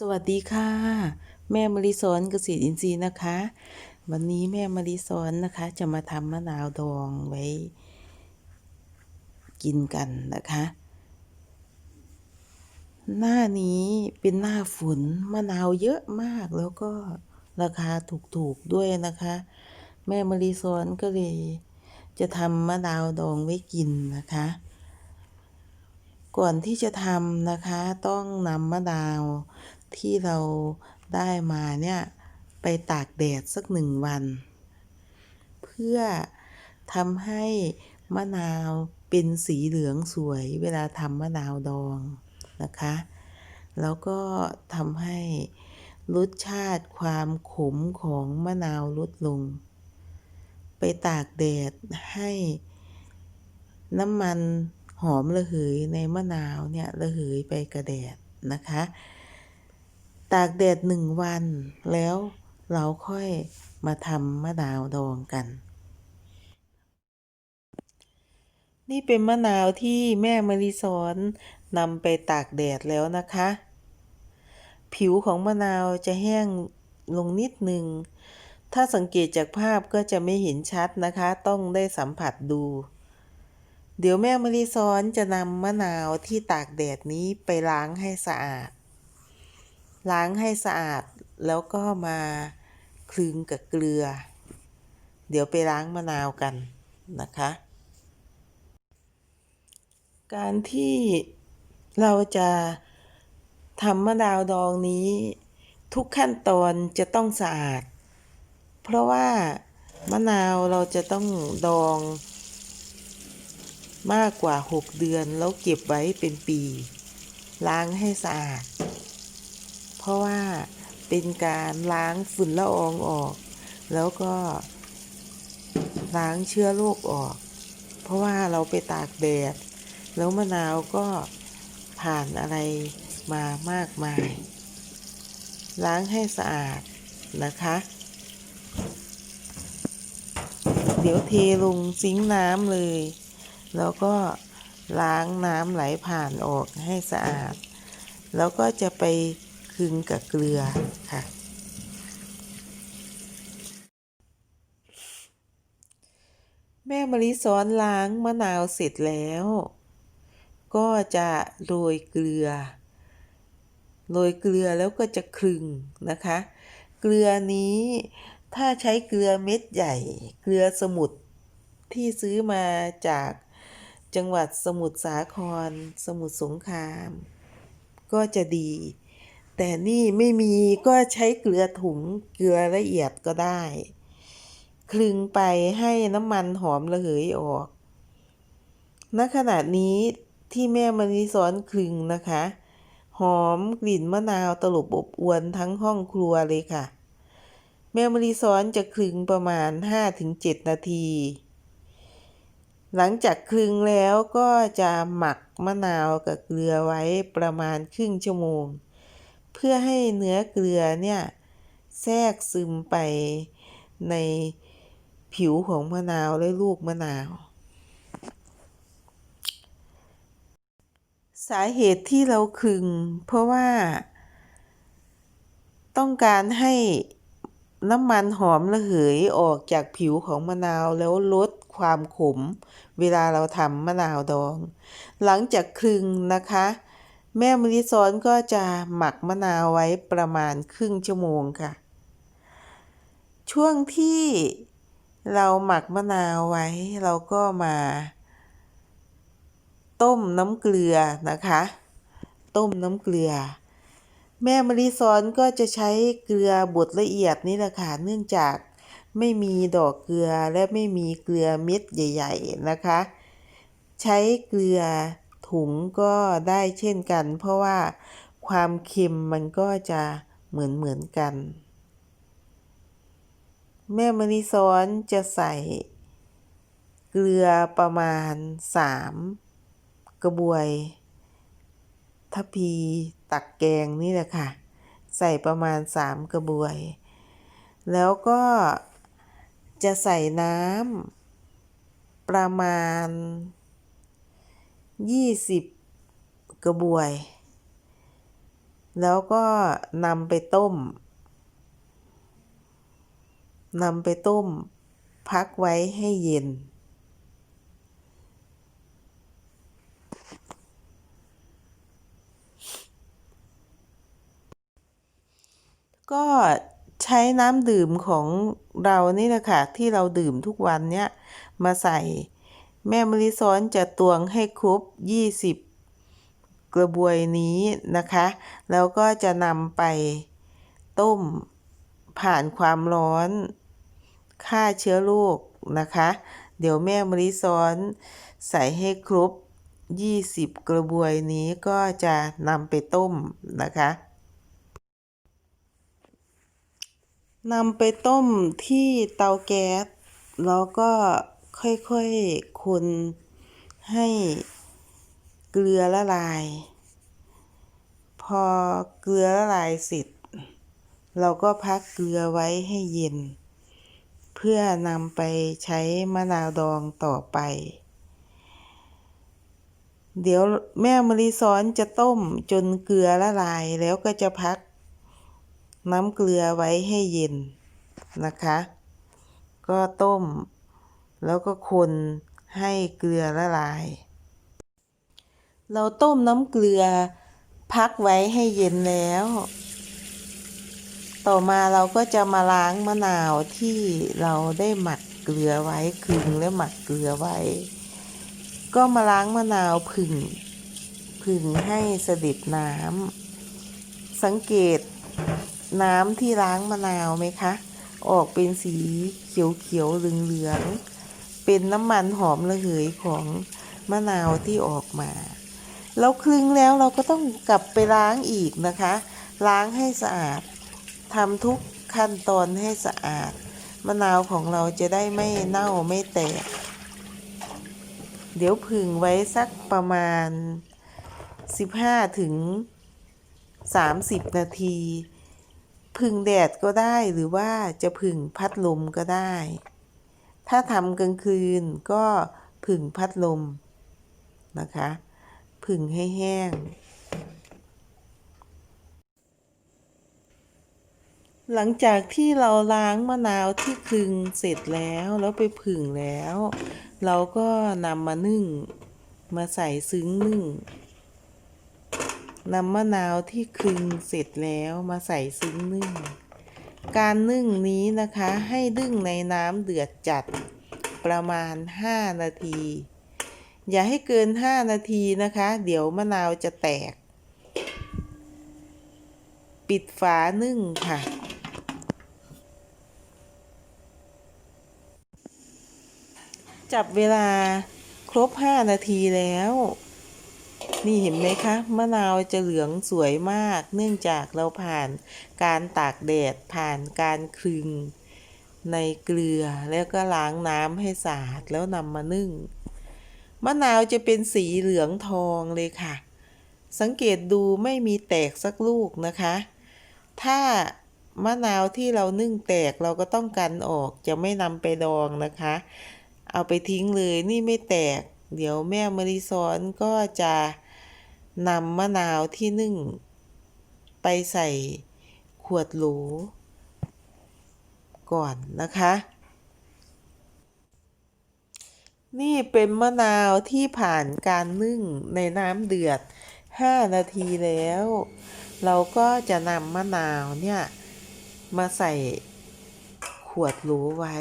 สวัสดีค่ะ แม่มะลิสอนเกษตรอินทรีย์นะคะ วันนี้แม่มะลิสอนนะคะ จะมาทำมะนาวดองไว้ กินกันนะคะ หน้านี้เป็นหน้าฝนมะนาวเยอะมากแล้วก็ราคาถูกๆด้วยนะคะ แม่มะลิสอนก็เลย จะทำมะนาวดองไว้กินนะคะ ก่อนที่จะทำนะคะต้องนำมะนาว ที่เราได้มาเนี่ย ไปตากแดดสักหนึ่งวัน เพื่อทำให้มะนาวเป็นสีเหลืองสวยเวลาทำมะนาวดองนะคะ แล้วก็ทำให้รสชาติความขมของมะนาวลดลง ไปตากแดดให้น้ำมันหอมระเหยในมะนาวเนี่ยระเหยไปกระแดดนะคะ ตากแดดหนึ่งวัน แล้วเราค่อยมาทำมะนาวดองกัน นี่เป็นมะนาวที่แม่มะลิสอนนำไปตากแดดแล้วนะคะ ผิวของมะนาวจะแห้งลงนิดนึงถ้าสังเกตจากภาพก็จะไม่เห็นชัดนะคะ ต้องได้สัมผัสดู เดี๋ยวแม่มะลิซอนจะนำมะนาวที่ตากแดดนี้ไปล้างให้สะอาด ล้างให้สะอาดแล้วก็มาคลึงกับเกลือ เดี๋ยวไปล้างมะนาวกันนะคะ การที่เราจะทำมะนาวดองนี้ ทุกขั้นตอนจะต้องสะอาด เพราะว่ามะนาวเราจะต้องดองมากกว่า 6 เดือนแล้วเก็บไว้เป็นปี ล้างให้สะอาด ราะว่าเป็นการล้างฝุ่นละอองออก แล้วก็ล้างเชื้อโรคออก เพราะว่าเราไปตากแดด แล้วมะนาวก็ผ่านอะไรมามากมาย ล้างให้สะอาดนะคะ เดี๋ยวเทลงซิงน้ำเลย แล้วก็ล้างน้ำไหลผ่านออกให้สะอาด แล้วก็จะไป คลึงกับเกลือค่ะ แม่มะลิซ้อนล้างมะนาวเสร็จแล้ว ก็จะโรยเกลือ โรยเกลือแล้วก็จะคลึงนะคะ เกลือนี้ถ้าใช้เกลือเม็ดใหญ่ เกลือสมุทรที่ซื้อมาจากจังหวัดสมุทรสาคร สมุทรสงคราม ก็จะดี แต่นี่ไม่มีก็ใช้เกลือถุงเกลือละเอียดก็ได้ คลึงไปให้น้ำมันหอมระเหยออก ณขณะนี้ที่แม่มณีสอนคลึงนะคะ หอมกลิ่นมะนาวตลบอบอวนทั้งห้องครัวเลยค่ะ แม่มณีสอนจะคลึงประมาณ 5-7 นาที หลังจากคลึงแล้วก็จะหมักมะนาวกับเกลือไว้ประมาณครึ่งชั่วโมง เพื่อให้เนื้อเกลือเนี่ยแทรกซึมไปในผิวของมะนาวและลูกมะนาว สาเหตุที่เราคลึง เพราะว่า ต้องการให้น้ำมันหอมระเหยออกจากผิวของมะนาวแล้วลดความขม เวลาเราทำมะนาวดอง หลังจากคลึงนะคะ แม่มะลิซ้อนก็จะหมักมะนาวไว้ประมาณครึ่งชั่วโมงค่ะ ช่วงที่เราหมักมะนาวไว้เราก็มา ต้มน้ำเกลือนะคะ ต้มน้ำเกลือ แม่มะลิซ้อนก็จะใช้เกลือบดละเอียดนี่แหละค่ะเนื่องจากไม่มีดอกเกลือและไม่มีเกลือเม็ดใหญ่ ๆ นะคะ ใช้เกลือ ถุงก็ได้เช่นกัน เพราะว่าความเค็มมันก็จะเหมือนเหมือนๆกัน แม่มณีซ้อนจะใส่เกลือประมาณสามกระบวยทัพีตักแกงนี่แหละค่ะ ใส่ประมาณสามกระบวย แล้วก็จะใส่น้ำประมาณ ยี่สิบกระบวย แล้วก็นำไปต้มนำไปต้ม พักไว้ให้เย็น ก็ใช้น้ำดื่มของเรานี่แหละค่ะที่เราดื่มทุกวันเนี้ยมาใส่ แม่มะลิซ้อนจะตวงให้ครบ 20 กระบวยนี้นะคะ แล้วก็จะนำไปต้มผ่านความร้อนฆ่าเชื้อโรคนะคะ เดี๋ยวแม่มะลิซ้อนใส่ให้ครบ 20 กระบวยนี้ก็จะนำไปต้มนะคะนำไปต้มที่เตาแก๊สแล้วก็ ค่อยๆคนให้เกลือละลาย พอเกลือละลายเสร็จ เราก็พักเกลือไว้ให้เย็น เพื่อนำไปใช้มะนาวดองต่อไป เดี๋ยวแม่มะลิซ้อนจะต้มจนเกลือละลายแล้วก็จะพักน้ำเกลือไว้ให้เย็นนะคะ ก็ต้ม แล้วก็คนให้เกลือละลาย เราต้มน้ำเกลือพักไว้ให้เย็นแล้ว ต่อมาเราก็จะมาล้างมะนาวที่เราได้หมักเกลือไว้คลึงและหมักเกลือไว้ ก็มาล้างมะนาวผึ่งผึ่งให้เสด็จน้ำสังเกตน้ำที่ล้างมะนาวไหมคะ ออกเป็นสีเขียวเขียวเหลืองเหลืองๆ เป็นน้ำมันหอมระเหยของมะนาวที่ออกมาเราคลึงแล้วเราก็ต้องกลับไปล้างอีกนะคะ ล้างให้สะอาดทำทุกขั้นตอนให้สะอาด มะนาวของเราจะได้ไม่เน่าไม่แตก เดี๋ยวผึ่งไว้สักประมาณ 15ถึง30 นาทีผึ่งแดดก็ได้หรือว่าจะผึ่งพัดลมก็ได้ ถ้าทำกลางคืนก็ผึ่งพัดลมนะคะ ผึ่งให้แห้ง หลังจากที่เราล้างมะนาวที่คลึงเสร็จแล้วแล้วไปผึ่งแล้ว เราก็นำมานึ่ง มาใส่ซึ้งนึ่งนำมะนาวที่คลึงเสร็จแล้วมาใส่ซึ้งนึ่ง การนึ่งนี้นะคะให้นึ่งในน้ำเดือดจัดประมาณ 5 นาที อย่าให้เกิน 5 นาทีนะคะ เดี๋ยวมะนาวจะแตก ปิดฝานึ่งค่ะ จับเวลาครบ 5 นาทีแล้ว นี่เห็นไหมคะมะนาวจะเหลืองสวยมาก เนื่องจากเราผ่านการตากแดดผ่านการคลึง ในเกลือแล้วก็ล้างน้ำให้สะอาดแล้วนำมานึ่ง มะนาวจะเป็นสีเหลืองทองเลยค่ะ สังเกตดูไม่มีแตกสักลูกนะคะ ถ้ามะนาวที่เรานึ่งแตกเราก็ต้องกันออกจะไม่นำไปดองนะคะ เอาไปทิ้งเลยนี่ไม่แตก เดี๋ยวแม่มริซอนก็จะ นำมะนาวที่นึ่ง ไปใส่ขวดโหลก่อนนะคะ นี่เป็นมะนาวที่ผ่านการนึ่งในน้ำเดือด 5 นาทีแล้ว เราก็จะนำมะนาวเนี่ย มาใส่ขวดโหลไว้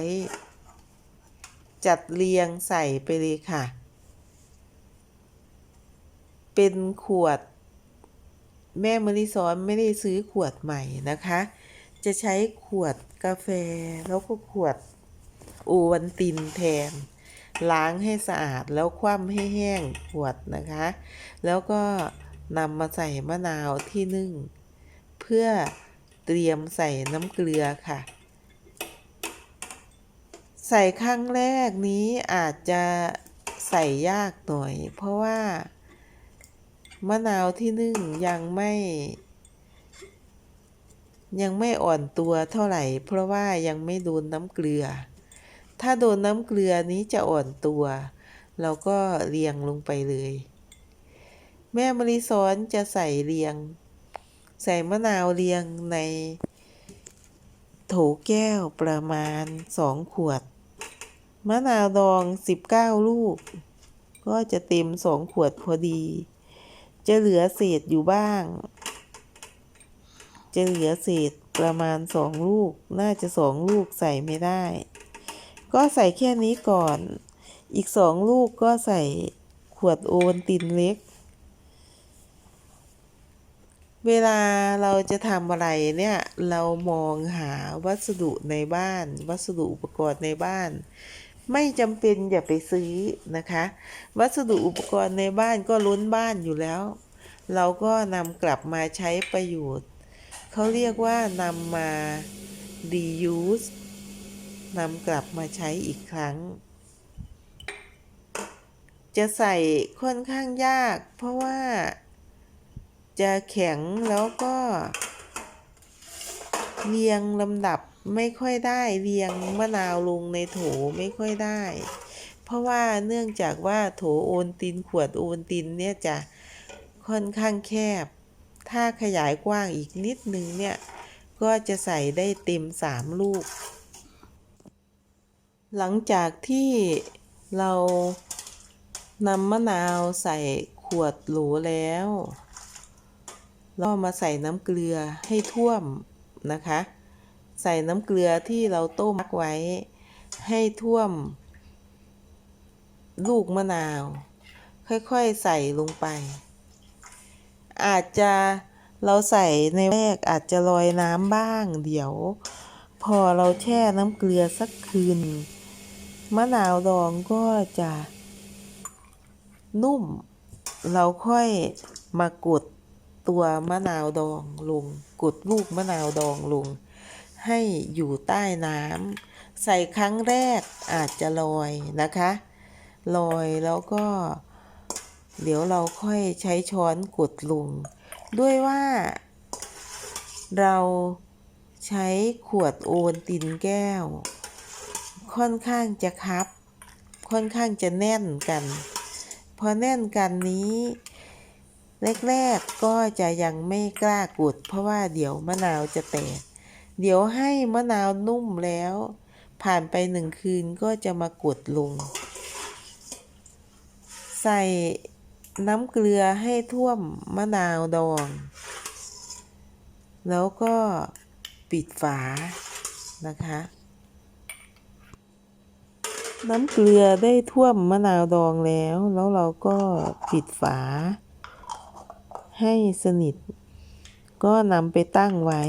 จัดเรียงใส่ไปเลยค่ะ เป็นขวด แม่มะลิซ้อนไม่ได้ซื้อขวดใหม่นะคะ จะใช้ขวดกาแฟแล้วก็ขวดโอวันตินแทน ล้างให้สะอาดแล้วคว่ำให้แห้งขวดนะคะ แล้วก็นำมาใส่มะนาวที่นึ่ง เพื่อเตรียมใส่น้ำเกลือค่ะ ใส่ครั้งแรกนี้อาจจะใส่ยากหน่อย เพราะว่า มะนาวที่นึ่งยังไม่ ยังไม่อ่อนตัวเท่าไหร่ เพราะว่ายังไม่โดนน้ำเกลือ ถ้าโดนน้ำเกลือนี้จะอ่อนตัว เราก็เรียงลงไปเลย แม่มะลิซ้อนจะใส่เรียง ใส่มะนาวเรียงในโถแก้วประมาณ 2 ขวด มะนาวดอง 19 ลูก ก็จะเต็ม 2 ขวดพอดี จะเหลือเศษอยู่บ้าง จะเหลือเศษประมาณ2ลูก น่าจะ2ลูกใส่ไม่ได้ ก็ใส่แค่นี้ก่อน อีก2ลูกก็ใส่ขวดโอวัลตินเล็ก เวลาเราจะทำอะไรเนี่ย เรามองหาวัสดุในบ้าน วัสดุอุปกรณ์ในบ้าน ไม่จำเป็นอย่าไปซื้อนะคะ วัสดุอุปกรณ์ในบ้านก็ล้นบ้านอยู่แล้ว เราก็นำกลับมาใช้ประโยชน์ เขาเรียกว่านำมา reuse นำกลับมาใช้อีกครั้ง จะใส่ค่อนข้างยาก เพราะว่าจะแข็งแล้วก็ เรียงลำดับ ไม่ค่อยได้เรียงมะนาวลงในโถไม่ค่อยได้ เพราะว่าเนื่องจากว่าโถโอนตินขวดโอนตินเนี่ยจะค่อนข้างแคบ ถ้าขยายกว้างอีกนิดนึงเนี่ย ก็จะใส่ได้เต็มสามลูก หลังจากที่เรานำมะนาวใส่ขวดโหลแล้วแล้วมาใส่น้ำเกลือให้ท่วมนะคะ ใส่น้ำเกลือที่เราต้มมักไว้ ให้ท่วม ลูกมะนาว ค่อยๆใส่ลงไป อาจจะเราใส่ในแรกอาจจะลอยน้ำบ้าง เดี๋ยว พอเราแช่น้ำเกลือสักคืน มะนาวดองก็จะนุ่ม เราค่อยมากดตัวมะนาวดองลง กดลูกมะนาวดองลง ให้อยู่ใต้น้ำใส่ครั้งแรกอาจจะลอยนะคะลอยแล้วก็ เดี๋ยวเราค่อยใช้ช้อนกดลง ด้วยว่า เราใช้ขวดโอนตินแก้ว ค่อนข้างจะคับ ค่อนข้างจะแน่นกัน พอแน่นกันนี้แรกๆก็จะยังไม่กล้ากด เพราะว่าเดี๋ยวมะนาวจะแตก เดี๋ยวให้มะนาวนุ่มแล้ว ผ่านไปหนึ่งคืนก็จะมากดลง ใส่น้ำเกลือให้ท่วมมะนาวดอง แล้วก็ปิดฝานะคะ น้ำเกลือได้ท่วมมะนาวดองแล้ว แล้วเราก็ปิดฝา ให้สนิท ก็นำไปตั้งไว้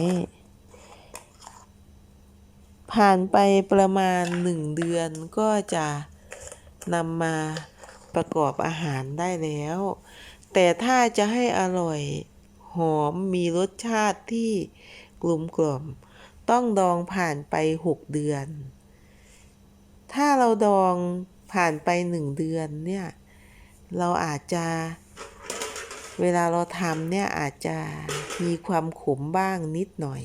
ผ่านไปประมาณหนึ่งเดือนก็จะนำมาประกอบอาหารได้แล้ว แต่ถ้าจะให้อร่อยหอมมีรสชาติที่กลมกล่อม ต้องดองผ่านไปหกเดือน ถ้าเราดองผ่านไปหนึ่งเดือนเนี่ย เราอาจจะเวลาเราทำเนี่ยอาจจะมีความขมบ้างนิดหน่อย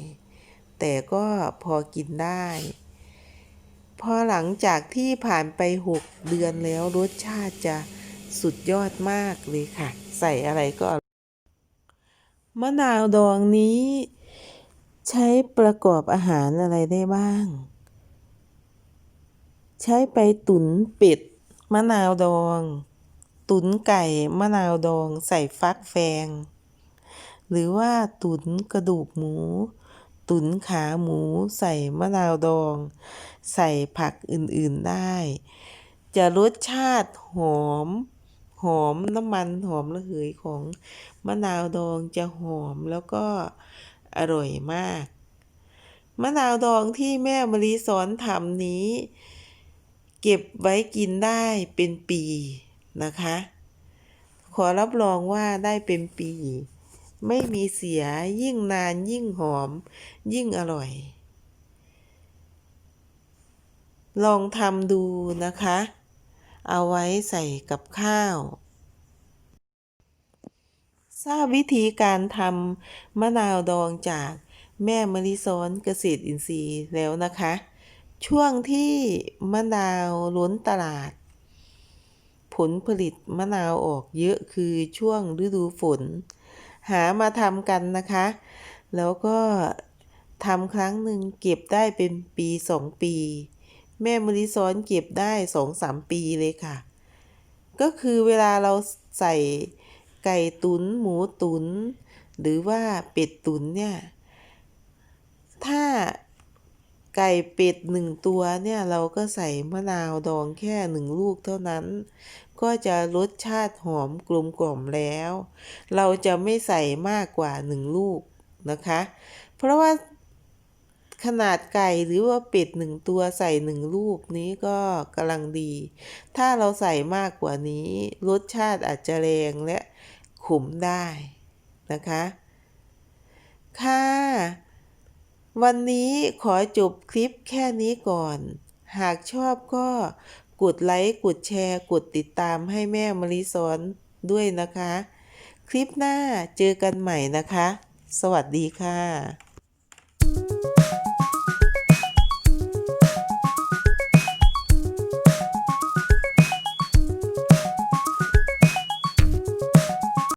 แต่ก็พอกินได้ พอหลังจากที่ผ่านไปหกเดือนแล้วรสชาติจะสุดยอดมากเลยค่ะ ใส่อะไรก็ มะนาวดองนี้ ใช้ประกอบอาหารอะไรได้บ้าง ใช้ไปตุ๋นเป็ดมะนาวดอง ตุ๋นไก่มะนาวดอง ใส่ฟักแฟง หรือว่าตุ๋นกระดูกหมู ตุ๋นขาหมูใส่มะนาวดอง ใส่ผักอื่นๆได้ จะรสชาติหอม หอมน้ำมันหอมระเหยของมะนาวดองจะหอมแล้วก็อร่อยมาก มะนาวดองที่แม่มะลิสอนทำนี้ เก็บไว้กินได้เป็นปีนะคะ ขอรับรองว่าได้เป็นปี ไม่มีเสียยิ่งนานยิ่งหอม ยิ่งอร่อย ลองทำดูนะคะ เอาไว้ใส่กับข้าว ทราบวิธีการทำมะนาวดองจากแม่มะลิซ้อนเกษตรอินทรีย์แล้วนะคะ ช่วงที่มะนาวล้นตลาด ผลผลิตมะนาวออกเยอะคือช่วงฤดูฝน หามาทำกันนะคะ แล้วก็ทำครั้งหนึ่งเก็บได้เป็นปีสองปี แม่มะลิซ้อนเก็บได้สองสามปีเลยค่ะ ก็คือเวลาเราใส่ไก่ตุน๋นหมูตุน๋นหรือว่าเป็ดตุ๋นเนี่ย ถ้าไก่เป็ดหนึ่งตัวเนี่ยเราก็ใส่มะนาวดองแค่หนึ่งลูกเท่านั้น ก็จะรสชาติหอมกลมกล่อมแล้ว เราจะไม่ใส่มากกว่าหนึ่งลูกนะคะ เพราะว่าขนาดไก่หรือว่าเป็ดหนึ่งตัวใส่หนึ่งลูกนี้ก็กำลังดี ถ้าเราใส่มากกว่านี้ รสชาติอาจจะแรงและขมได้นะคะ ค่ะ วันนี้ขอจบคลิปแค่นี้ก่อน หากชอบก็ กดไลค์กดแชร์ กดติดตามให้แม่มริสอนด้วยนะคะ คลิปหน้าเจอกันใหม่นะคะ สวัสดีค่ะ